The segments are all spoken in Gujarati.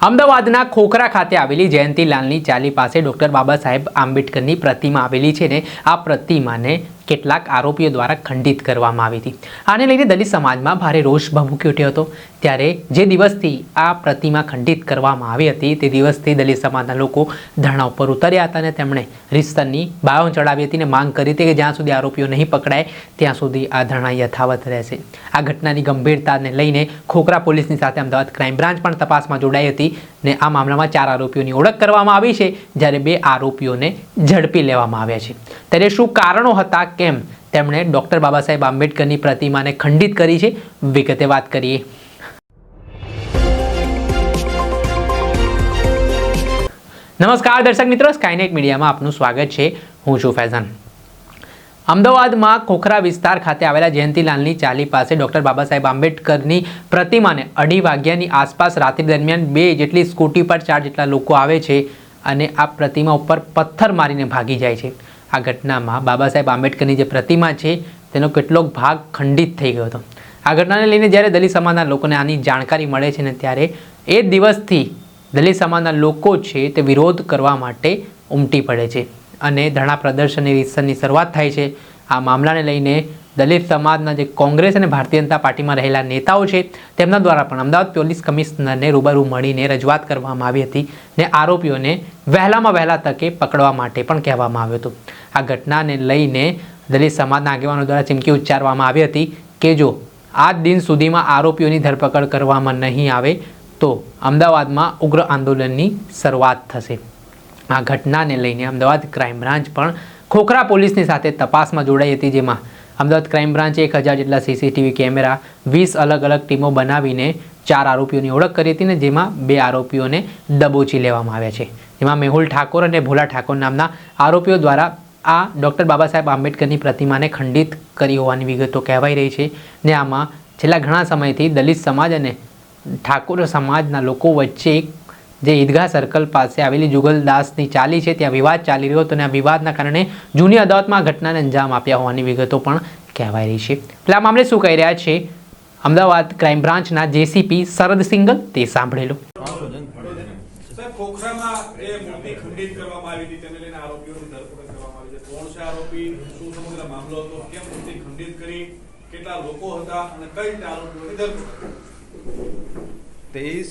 અમદાવાદના ખોખરા ખાતે આવેલી જયંતીલાલની ચાલી પાસે ડૉક્ટર બાબા સાહેબ આંબેડકરની પ્રતિમા આવેલી છે ને આ પ્રતિમાને કેટલાક આરોપીઓ દ્વારા ખંડિત કરવામાં આવી હતી. આને લઈને દલિત સમાજમાં ભારે રોષ ભભૂકી ઉઠ્યો હતો. ત્યારે જે દિવસથી આ પ્રતિમા ખંડિત કરવામાં આવી હતી, તે દિવસથી દલિત સમાજના લોકો ધરણા ઉપર ઉતર્યા હતા અને તેમણે રિસ્તરની બાયો ચડાવી હતી અને માંગ કરી હતી કે જ્યાં સુધી આરોપીઓ નહીં પકડાય, ત્યાં સુધી આ ધરણા યથાવત રહેશે. આ ઘટનાની ગંભીરતાને લઈને ખોખરા પોલીસની સાથે અમદાવાદ ક્રાઇમ બ્રાન્ચ પણ તપાસમાં જોડાઈ હતી ને આ મામલામાં ચાર આરોપીઓની ઓળખ કરવામાં આવી છે, જ્યારે બે આરોપીઓને ઝડપી લેવામાં આવ્યા છે. ત્યારે શું કારણો હતા? કેમ? તેમણે ડૉક્ટર બાબા સાહેબ આંબેડકરની પ્રતિમાને ખંડિત કરી છે. વિગતે વાત કરીએ. નમસ્કાર દર્શક મિત્રો સ્કાયનેટ મીડિયામાં આપનું સ્વાગત છે. હું છું ફૈઝાન. અમદાવાદમાં ખોખરા વિસ્તાર ખાતે આવેલા જયંતીલાલની ચાલી પાસે ડૉક્ટર બાબા સાહેબ આંબેડકરની પ્રતિમાને અઢી વાગ્યાની આસપાસ રાત્રિ દરમિયાન બે જેટલી સ્કૂટી પર ચાર જેટલા લોકો આવે છે અને આ પ્રતિમા ઉપર પથ્થર મારીને ભાગી જાય છે. આ ઘટનામાં બાબા સાહેબ આંબેડકરની જે પ્રતિમા છે, તેનો કેટલોક ભાગ ખંડિત થઈ ગયો હતો. આ ઘટનાને લઈને જ્યારે દલિત સમાજના લોકોને આની જાણકારી મળે છે ને ત્યારે એ દિવસથી દલિત સમાજના લોકો છે તે વિરોધ કરવા માટે ઉમટી પડે છે અને ધરણા પ્રદર્શનની રીતસરની શરૂઆત થાય છે. આ મામલાને લઈને દલિત સમાજના જે કોંગ્રેસ અને ભારતીય જનતા પાર્ટીમાં રહેલા નેતાઓ છે, તેમના દ્વારા પણ અમદાવાદ પોલીસ કમિશનરને રૂબરૂ મળીને રજૂઆત કરવામાં આવી હતી ને આરોપીઓને વહેલામાં વહેલા તકે પકડવા માટે પણ કહેવામાં આવ્યું હતું. આ ઘટનાને લઈને દલિત સમાજના આગેવાનો દ્વારા ચીમકી ઉચ્ચારવામાં આવી હતી કે જો આ દિન સુધીમાં આરોપીઓની ધરપકડ કરવામાં નહીં આવે, તો અમદાવાદમાં ઉગ્ર આંદોલનની શરૂઆત થશે. આ ઘટનાને લઈને અમદાવાદ ક્રાઇમ બ્રાન્ચ પણ ખોખરા પોલીસની સાથે તપાસમાં જોડાઈ હતી, જેમાં અમદાવાદ ક્રાઇમ બ્રાન્ચે એક હજાર જેટલા સીસીટીવી કેમેરા, વીસ અલગ અલગ ટીમો બનાવીને ચાર આરોપીઓની ઓળખ કરી હતી ને જેમાં બે આરોપીઓને દબોચી લેવામાં આવ્યા છે. જેમાં મેહુલ ઠાકોર અને ભોલા ઠાકોર નામના આરોપીઓ દ્વારા આ ડૉક્ટર બાબા સાહેબ આંબેડકરની પ્રતિમાને ખંડિત કરી હોવાની વિગતો કહેવાઈ રહી છે ને આમાં છેલ્લા ઘણા સમયથી દલિત સમાજ અને ઠાકોર સમાજના લોકો વચ્ચે જે ઈદગાહ સર્કલ પાસે આવેલી જુગલદાસની ચાલી છે, ત્યાં વિવાદ ચાલી રહ્યો હતો અને આ વિવાદના કારણે જૂની અદાવતમાં ઘટનાને અંજામ આપ્યા હોવાની વિગતો પણ કહેવાઈ રહી છે. એટલે આ મામલે શું કહી રહ્યા છે? અમદાવાદ ક્રાઇમ બ્રાન્ચના જેસીપી શરદ સિંગલ તે સાંભળી લો સાહેબ ખોખરામાં જે મૂર્તિ ખંડિત કરવામાં આવી હતી તેને લઈને આરોપીઓની ધરપકડ કરવામાં આવી છે આરોપી શું સમગ્ર મામલો હતો, કેમ પૂરતી ખંડિત કરી, કેટલા લોકો હતા અને કઈ રીતે આરોપીઓની તેવીસ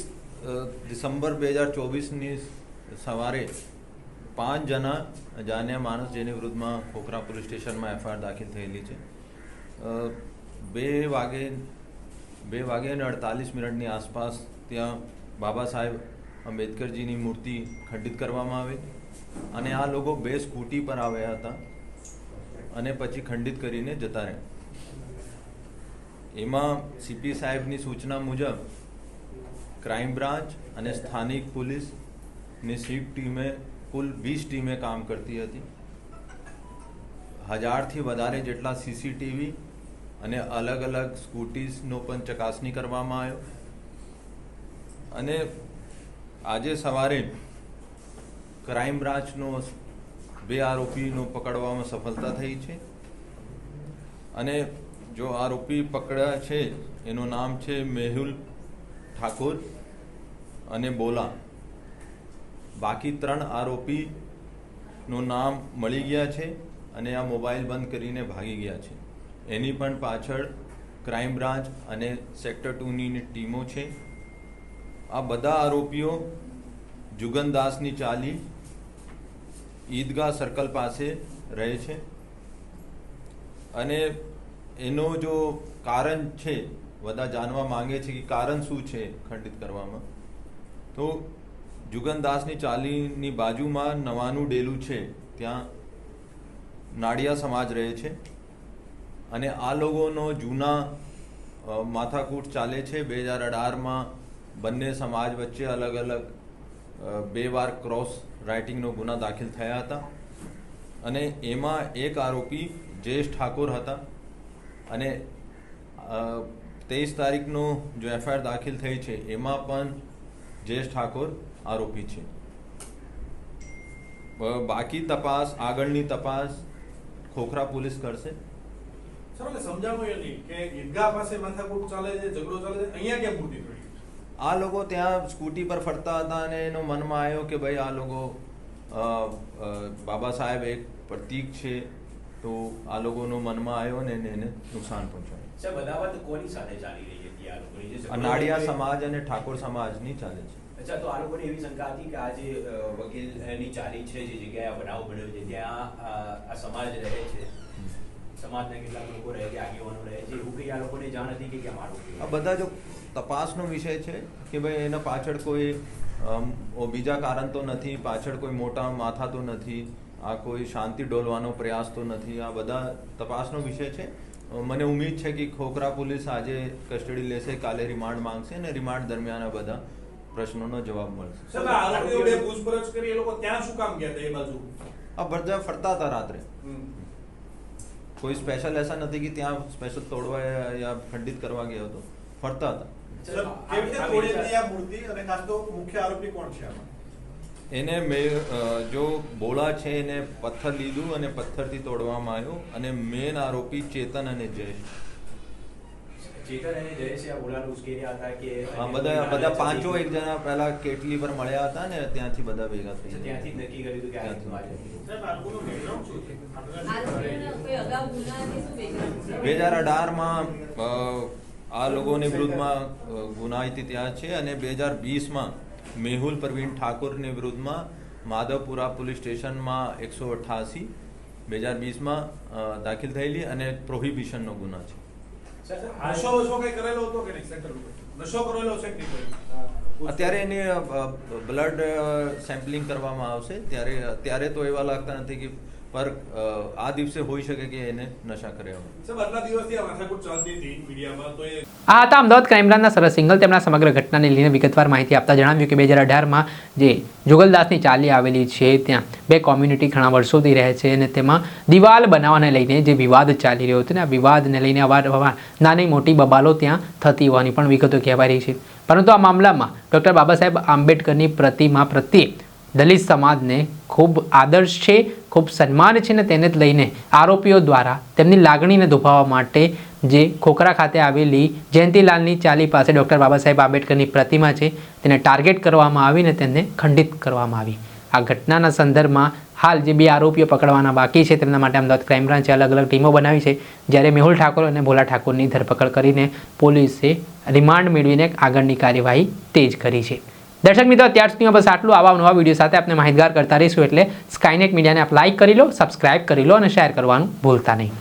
ડિસેમ્બર બે હજાર ચોવીસની સવારે પાંચ જણા અજાણ્યા માણસ જેની વિરુદ્ધમાં ખોખરા પોલીસ સ્ટેશનમાં એફઆઈઆર દાખલ થયેલી છે. બે વાગે બે વાગે અને અડતાલીસ મિનિટની આસપાસ ત્યાં બાબા સાહેબ આંબેડકરજીની મૂર્તિ ખંડિત કરવામાં આવી અને આ લોકો બે સ્કૂટી પર આવ્યા હતા. અને પછી ખંડિત કરીને જતા રહે. એમાં સીપી સાહેબની સૂચના મુજબ ક્રાઇમ બ્રાન્ચ અને સ્થાનિક પોલીસની સ્વીપ ટીમે કુલ વીસ ટીમે કામ કરતી હતી. હજારથી વધારે જેટલા સીસીટીવી અને અલગ અલગ સ્કૂટીઝનો પણ ચકાસણી કરવામાં આવ્યો. અને આજે સવારે ક્રાઇમ બ્રાન્ચનો બે આરોપીનો પકડવામાં સફળતા થઈ છે. અને જો આરોપી પકડ્યા છે, એનું નામ છે મેહુલ ઠાકોર અને બોલા. બાકી ત્રણ આરોપીનું નામ મળી ગયા છે અને આ મોબાઈલ બંધ કરીને ભાગી ગયા છે. એની પણ પાછળ ક્રાઇમ બ્રાન્ચ અને સેક્ટર ટુની ટીમો છે. આ બધા આરોપીઓ જુગનદાસની ચાલી ઈદગાહ સર્કલ પાસે રહે છે. અને એનો જો કારણ છે, બધા જાણવા માંગે છે કે કારણ શું છે ખંડિત કરવામાં, તો જુગનદાસની ચાલીની બાજુમાં નવાનું ડેલું છે. ત્યાં નાડિયા સમાજ રહે છે. અને આ લોકોનો જૂના માથાકૂટ ચાલે છે. બે હજાર અઢારમાં બંને સમાજ વચ્ચે અલગ અલગ બે વાર ક્રોસ રાઇટિંગનો ગુના દાખલ થયા હતા. અને એમાં એક આરોપી જયેશ ઠાકોર હતા. અને તેવીસ તારીખનો જો એફઆઈઆર દાખલ થઈ છે, એમાં પણ જયેશ ઠાકોર આરોપી છે. બાકી તપાસ, આગળની તપાસ ખોખરા પોલીસ કરશે. સમજાવું કે ઈદગાહ પાસે માથાકૂટ ચાલે છે, ઝઘડો ચાલે છે, અહીંયા કેમ ખડી આ લોકો ત્યાં સ્કૂટી પર ફરતા હતા અને એનો મનમાં આવ્યો કે ભાઈ આ લોકો બાબા સાહેબ એક પ્રતીક છે તો આ લોકોનો મનમાં આવ્યો ને એને નુકસાન પહોંચાડ્યું. નાડિયા સમાજ અને ઠાકોર સમાજની ચાલે છે. અચ્છા તો આ લોકોને એવી શંકા હતી કે આ જે વકીલની ચાલી છે જે જગ્યાએ બનાવ બન્યો છે ત્યાં આ સમાજ રહે છે. સમાજના કેટલાક લોકો રહે છે આગેવાનો રહે છે એવું કંઈ આ લોકોને જાણ હતી કે કેમ આ બધા જો તપાસનો વિષય છે કે ભાઈ એના પાછળ કોઈ બીજા કારણ તો નથી પાછળ કોઈ મોટા માથા તો નથી આ કોઈ શાંતિ ડોલવાનો પ્રયાસ તો નથી આ બધા તપાસનો વિષય છે. મને ઉમ્મીદ છે કે ખોખરા પોલીસ આજે કસ્ટડી લેશે કાલે રિમાન્ડ માંગશે અને રિમાન્ડ દરમિયાન આ બધા પ્રશ્નોનો જવાબ મળશે. આ પૂછપરછ કરી એ લોકો ત્યાં શું કામ ગયા હતા એ બાજુ? આ બધા ફરતા હતા રાત્રે. કોઈ સ્પેશિયલ એસા નથી કે ત્યાં સ્પેશિયલ તોડવા યા ખંડિત કરવા ગયો હતો. ફરતા હતા. એને મેં જો બોળા છે એને પથ્થર લીધું અને પથ્થરથી તોડવામાં આવ્યું અને મેન આરોપી ચેતન અને જયેશ. ચેતન અને જયેશે આ બોલાને ઉશ્કેર્યા હતા કે આ બધા બધા પાંચો એક જણા પહેલા કેટલી પર મળ્યા હતા ને ત્યાંથી બધા ભેગા થઈ ત્યાંથી નક્કી કર્યું કે? બે હજાર અઢારમાં આ લોકોની વિરુદ્ધમાં અ, ત્યાં છે અને બે હજાર વીસમાં મેહુલ પ્રવીણ ઠાકોરની વિરુદ્ધમાં માધવપુરા પોલીસ સ્ટેશનમાં એકસો અઠ્ઠાસી બે હજાર વીસમાં દાખલ થયેલી અને પ્રોહિબિશનનો ગુના છે? અત્યારે એની બ્લડ સેમ્પલિંગ કરવામાં આવશે. ત્યારે ત્યારે તો એવા લાગતા નથી કે પર આ દિવસે હોઈ શકે કે એને નશા કર્યા આ હતી મીડિયામાં તો એ આ હતા અમદાવાદ ક્રાઇમબ્રાન્ચના સરસ સિંગલ. તેમના સમગ્ર ઘટનાને લઈને વિગતવાર માહિતી આપતા જણાવ્યું કે બે હજાર અઢારમાં જે જુગલદાસની ચાલી આવેલી છે ત્યાં બે કોમ્યુનિટી ઘણા વર્ષોથી રહે છે અને તેમાં દિવાલ બનાવવાને લઈને જે વિવાદ ચાલી રહ્યો હતો ને આ વિવાદને લઈને અવારનવાર નાની મોટી બબાલો ત્યાં થતી હોવાની પણ વિગતો કહેવાય રહી છે. પરંતુ આ મામલામાં ડૉક્ટર બાબા સાહેબ આંબેડકરની પ્રતિમા પ્રત્યે દલિત સમાજને ખૂબ આદર્શ છે, ખૂબ સન્માન છે ને તેને લઈને આરોપીઓ દ્વારા તેમની લાગણીને દુભાવવા માટે જે ખોખરા ખાતે આવેલી જયંતિલાલની ચાલી પાસે ડૉક્ટર બાબા સાહેબ આંબેડકરની પ્રતિમા છે, તેને ટાર્ગેટ કરવામાં આવીને તેને ખંડિત કરવામાં આવી. આ ઘટનાના સંદર્ભમાં હાલ જે બે આરોપીઓ પકડવાના બાકી છે, તેમના માટે અમદાવાદ ક્રાઇમ બ્રાન્ચે અલગ અલગ ટીમો બનાવી છે. જ્યારે મેહુલ ઠાકોર અને ભોલા ઠાકોરની ધરપકડ કરીને પોલીસે રિમાન્ડ મેળવીને આગળની કાર્યવાહી તેજ કરી છે. દર્શક મિત્રો અત્યાર સુધીમાં બસ આટલું આવા નવા વીડિયો સાથે આપણે માહિતગાર કરતા રહીશું. એટલે સ્કાયનેટ મીડિયાને આપ લાઇક કરી લો સબસ્ક્રાઇબ કરી લો અને શેર કરવાનું ભૂલતા નહીં.